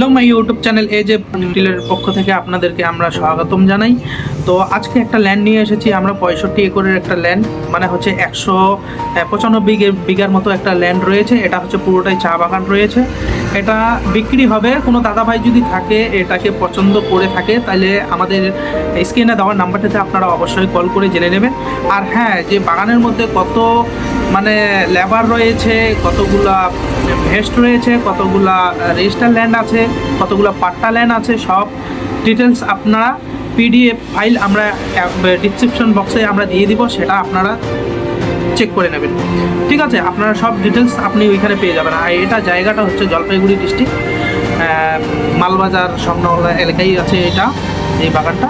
Hello my YouTube channel এ যে পক্ষ থেকে আপনাদেরকে আমরা স্বাগতম জানাই। তো আজকে একটা ল্যান্ড নিয়ে এসেছি, আমরা পঁয়ষট্টি একরের একটা ল্যান্ড মানে হচ্ছে একশো পঁচানব্বই বিঘার মতো একটা ল্যান্ড রয়েছে, এটা হচ্ছে পুরোটাই চা বাগান রয়েছে। এটা বিক্রি হবে, কোনো দাদাভাই যদি থাকে, এটাকে পছন্দ করে থাকে, তাহলে আমাদের স্ক্রিনে দেওয়ার নাম্বারটাতে আপনারা অবশ্যই কল করে জেনে নেবেন। আর হ্যাঁ যে বাগানের মধ্যে কত মানে লেবার রয়েছে, কতগুলা ভেস্ট রয়েছে, কতগুলা রেজিস্টার ল্যান্ড আছে, কতগুলা পাট্টা ল্যান্ড আছে, সব ডিটেলস আপনারা পিডিএফ ফাইল আমরা ডিসক্রিপশন বক্সে আমরা দিয়ে দিব, সেটা আপনারা চেক করে নেবেন। ঠিক আছে, আপনারা সব ডিটেলস আপনি ওইখানে পেয়ে যাবেন। আর এটা জায়গাটা হচ্ছে জলপাইগুড়ি ডিস্ট্রিক্ট মালবাজার সংলগ্ন এলাকায় আছে এটা, এই বাগানটা।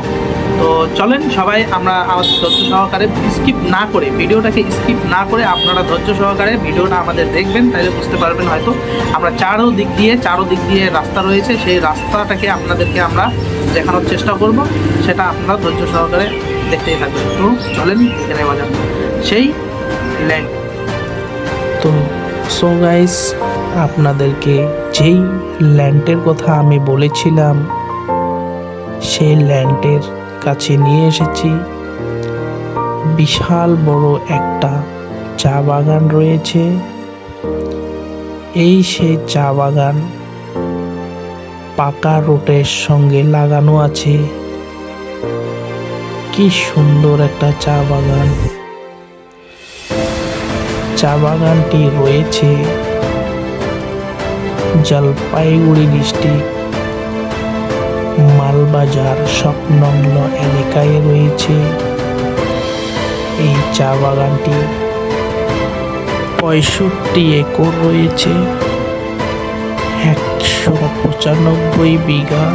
তো চলেন সবাই, আমরা আমাদের ধৈর্য সহকারে স্কিপ না করে, ভিডিওটাকে স্কিপ না করে আপনারা ধৈর্য সহকারে ভিডিওটা আমাদের দেখবেন, তাহলে বুঝতে পারবেন হয়তো আমরা চারো দিক দিয়ে চারো দিক দিয়ে রাস্তা রয়েছে, সেই রাস্তাটাকে আপনাদেরকে আমরা দেখানোর চেষ্টা করব, সেটা আপনারা ধৈর্য সহকারে দেখতেই থাকবেন। তো চলেন দেখে নেওয়া সেই ল্যান্ড তো সো গাইস আপনাদেরকে যেই ল্যান্ডের কথা আমি বলেছিলাম, সেই ল্যান্ডের কাছে নিয়ে এসেছি। বিশাল বড় একটা চা বাগান রয়েছে। এই সেই চা বাগান পাকা রোটের সঙ্গে লাগানো আছে। কি সুন্দর একটা চা বাগান। চা বাগানটি রয়েছে জলপাইগুড়ি ডিস্ট্রিক্ট। মালবাজার সংলগ্ন এলাকায় রয়েছে। এই চা বাগানটি পঁয়ষট্টি একর রয়েছে। একশো পঁচানব্বই বিঘা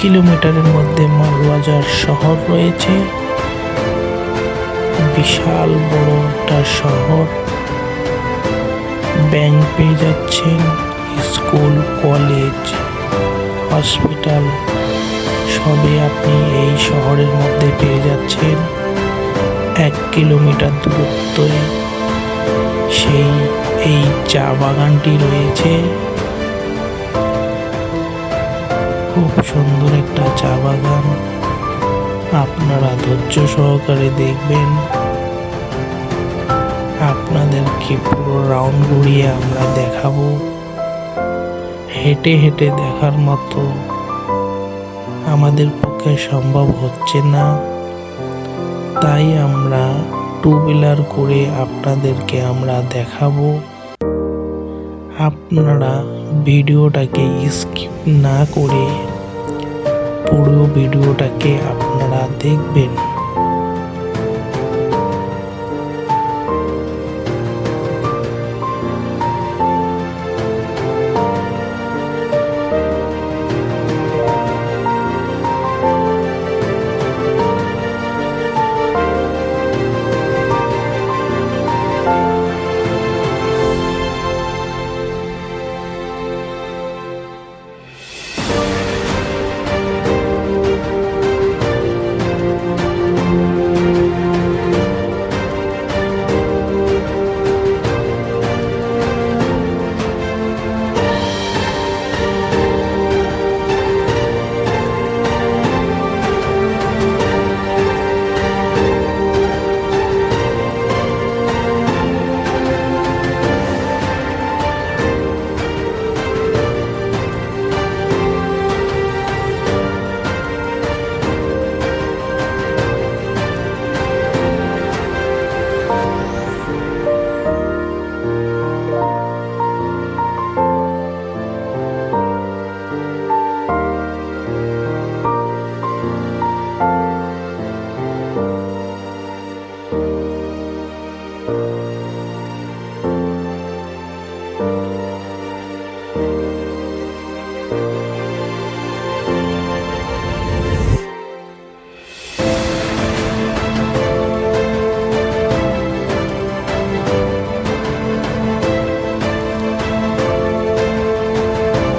কিলোমিটারের মধ্যে মালবাজার শহর রয়েছে। বিশাল বড় একটা শহর। ব্যাংক পেয়ে যাচ্ছেন স্কুল, কলেজ, হসপিটাল। সবই আপনি এই শহরের মধ্যে পেয়ে যাচ্ছেন। এক কিলোমিটার দূরত্বে সেই, এই চা বাগানটি রয়েছে। খুব সুন্দর একটা চা বাগান। আপনারা ধৈর্য সহকারে দেখবেন। আপনাদেরকে পুরো রাউন্ড ঘুরিয়ে আমরা দেখাবো। হেঁটে হেঁটে দেখার মতো আমাদের পক্ষে সম্ভব হচ্ছে না। তাই আমরা টু হুইলার করে আপনাদেরকে আমরা দেখাবো। আপনারা ভিডিওটাকে স্কিপ না করে পুরো ভিডিওটাকে আপনারা দেখবেন।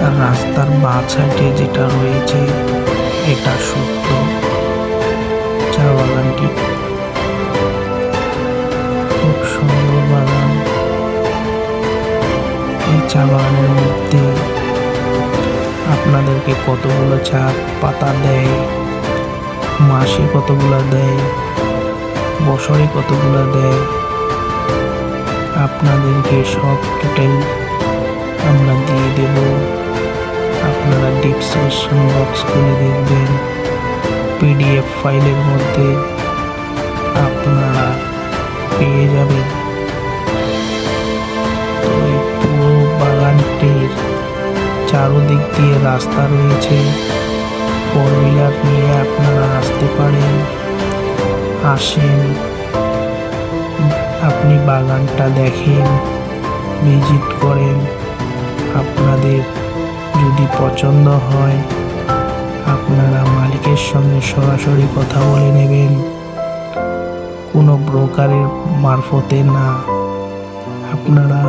রাস্তার বা সাইডে যেটা রয়েছে, এটা সত্য। চা বাগানটি খুব সুন্দর বাগান। এই চা বাগানের মধ্যে আপনাদেরকে কতগুলো চা পাতা দেয়, মাসে কতগুলো দেয়, বছরে কতগুলো দেয়, আপনাদেরকে সব টোটাল আমরা দিয়ে দেবো। আপনারা ডিসক্রিপশন বক্স খুলে দেখবেন। পিডিএফ ফাইলের মধ্যে আপনারা পেয়ে যাবেন। তো এই পুরো বাগানটির চারোদিক দিয়ে রাস্তা রয়েছে। ফোর হুইলার নিয়ে আপনারা আসতে পারেন। আসেন, আপনি বাগানটা দেখেন ভিজিট করেন। আপনাদের যদি পছন্দ হয়, আপনারা মালিকের সঙ্গে সরাসরি কথা বলে নেবেন। কোনো ব্রোকারের মারফতে না। আপনারা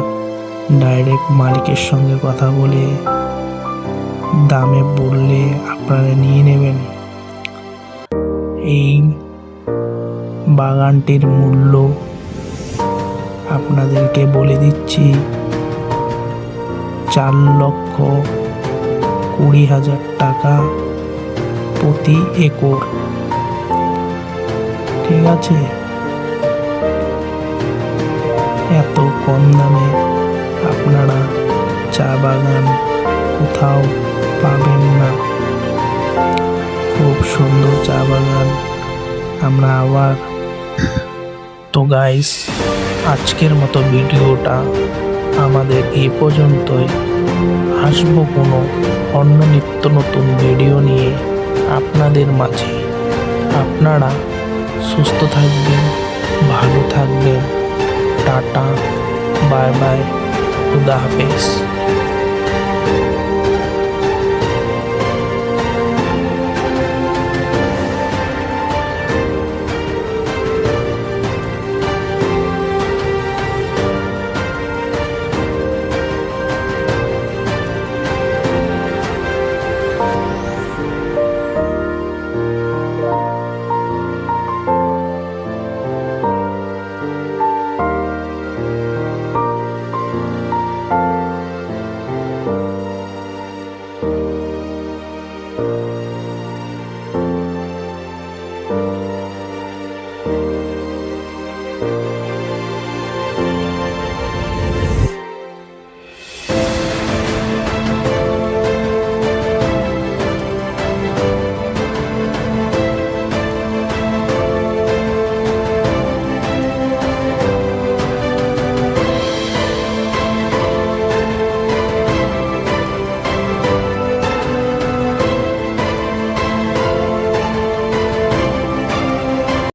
ডাইরেক্ট মালিকের সঙ্গে কথা বলে দামে বললে আপনারা নিয়ে নেবেন। এই বাগানটির মূল্য আপনাদেরকে বলে দিচ্ছি, চার লক্ষ কুড়ি হাজার টাকা প্রতি একর। ঠিক আছে? এত কম দামে আপনারা চা বাগান কোথাও পাবেন না। খুব সুন্দর চা বাগান। আমরা আবার তো গাইস আজকের মতো ভিডিওটা আমাদের এই পর্যন্তই। আসব কোনো অন্য নিত্য নতুন ভিডিও নিয়ে আপনাদের মাঝে। আপনারা সুস্থ থাকবেন, ভালো থাকবেন। টাটা, বাই বাই, খুদা হাফেজ।